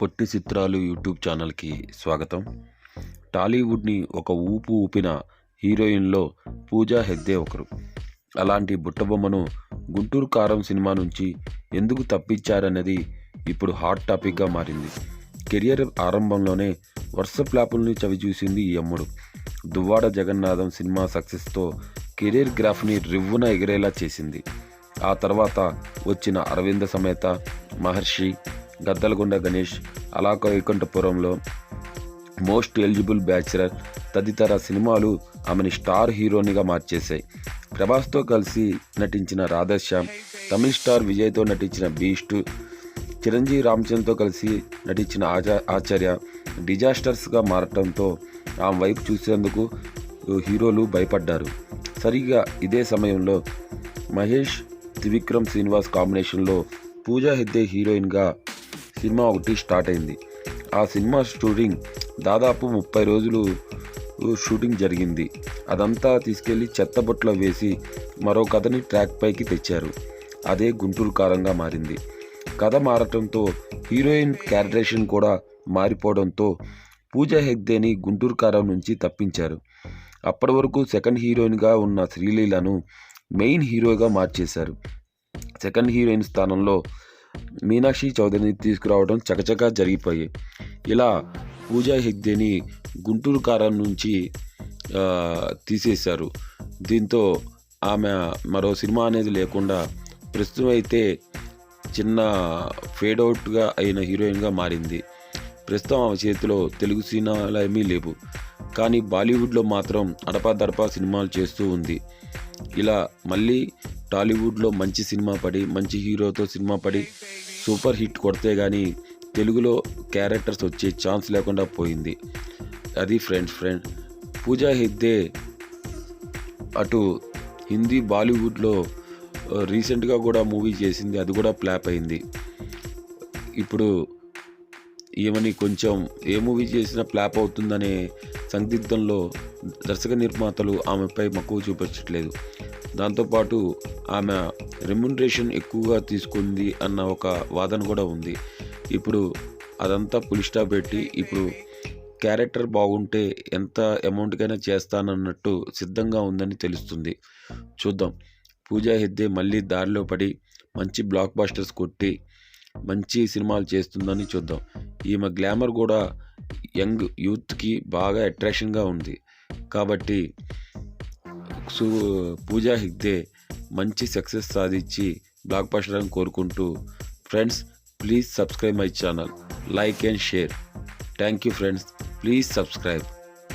పొట్టి చిత్రాలు యూట్యూబ్ ఛానల్కి స్వాగతం. టాలీవుడ్ని ఒక ఊపు ఊపిన హీరోయిన్లో పూజా హెగ్డే ఒకరు. అలాంటి బుట్టబొమ్మను గుంటూరు కారం సినిమా నుంచి ఎందుకు తప్పించారన్నది ఇప్పుడు హాట్ టాపిక్గా మారింది. కెరియర్ ఆరంభంలోనే వరుస ప్లాపుల్ని చవిచూసింది ఈ అమ్ముడు. దువ్వాడ జగన్నాథం సినిమా సక్సెస్తో కెరీర్ గ్రాఫ్ని రివ్వున ఎగిరేలా చేసింది. ఆ తర్వాత వచ్చిన అరవింద సమేత మహర్షి గద్దలగొండ గణేష్ అలాక వైకుంఠపురంలో మోస్ట్ ఎలిజిబుల్ బ్యాచులర్ తదితర సినిమాలు ఆమెని స్టార్ హీరోనిగా మార్చేశాయి. ప్రభాస్తో కలిసి నటించిన రాధశ్యామ్ తమిళ స్టార్ విజయ్తో నటించిన బీస్ట్ చిరంజీవి రామచంద్రతో కలిసి నటించిన ఆచా ఆచార్య డిజాస్టర్స్గా మారటంతో ఆమె వైపు చూసేందుకు హీరోలు భయపడ్డారు. సరిగ్గా ఇదే సమయంలో మహేష్ త్రివిక్రమ్ శ్రీనివాస్ కాంబినేషన్లో పూజా హెగ్డే హీరోయిన్గా సినిమా ఒకటి స్టార్ట్ అయింది. ఆ సినిమా షూటింగ్ దాదాపు ముప్పై రోజులు షూటింగ్ జరిగింది. అదంతా తీసుకెళ్ళి చెత్తబొట్లో వేసి మరో కథని ట్రాక్ పైకి తెచ్చారు. అదే గుంటూరు కారంగా మారింది. కథ మారటంతో హీరోయిన్ క్యారెక్టరేషన్ కూడా మారిపోవడంతో పూజా హెగ్దేని గుంటూరు కారం నుంచి తప్పించారు. అప్పటి వరకు సెకండ్ హీరోయిన్గా ఉన్న శ్రీలీలను మెయిన్ హీరోగా మార్చేశారు. సెకండ్ హీరోయిన్ స్థానంలో మీనాక్షి చౌదరిని తీసుకురావడం చకచకా జరిగిపోయాయి ఇలా పూజా హెగ్దేని గుంటూరు కారం నుంచి తీసేశారు. దీంతో ఆమె మరో సినిమా అనేది లేకుండా ప్రస్తుతం అయితే చిన్న ఫేడౌట్గా అయిన హీరోయిన్గా మారింది. ప్రస్తుతం ఆమె చేతిలో తెలుగు సినిమాలు ఏమీ లేవు. కానీ బాలీవుడ్లో మాత్రం అడపాదడపా సినిమాలు చేస్తూ ఉంది. ఇలా మళ్ళీ టాలీవుడ్లో మంచి సినిమా పడి మంచి హీరోతో సినిమా పడి సూపర్ హిట్ కొడితే కానీ తెలుగులో క్యారెక్టర్స్ వచ్చే ఛాన్స్ లేకుండా పోయింది. అది ఫ్రెండ్స్ ఫ్రెండ్. పూజా హెగ్దే అటు హిందీ బాలీవుడ్లో రీసెంట్గా కూడా మూవీ చేసింది అది కూడా ప్లాప్ అయింది. ఇప్పుడు ఈమెని కొంచెం ఏ మూవీ చేసినా ప్లాప్ అవుతుందనే సందిగ్ధంలో దర్శక నిర్మాతలు ఆమెపై మక్కువ చూపించట్లేదు. దాంతోపాటు ఆమె రెమ్యునరేషన్ ఎక్కువగా తీసుకుంది అన్న ఒక వాదన కూడా ఉంది. ఇప్పుడు అదంతా పులిస్టా పెట్టి ఇప్పుడు క్యారెక్టర్ బాగుంటే ఎంత అమౌంట్కైనా చేస్తానన్నట్టు సిద్ధంగా ఉందని తెలుస్తుంది. చూద్దాం. పూజా హెగ్డే మళ్ళీ దారిలో పడి మంచి బ్లాక్ బాస్టర్స్ కొట్టి మంచి సినిమాలు చేస్తుందని చూద్దాం. ఈమె గ్లామర్ కూడా యంగ్ యూత్కి బాగా అట్రాక్షన్గా ఉంది. కాబట్టి సు పూజా హెగ్డే మంచి సక్సెస్ సాధించి బ్లాక్ బాస్టర్ అని కోరుకుంటూ friends please subscribe my channel like and share thank you friends please subscribe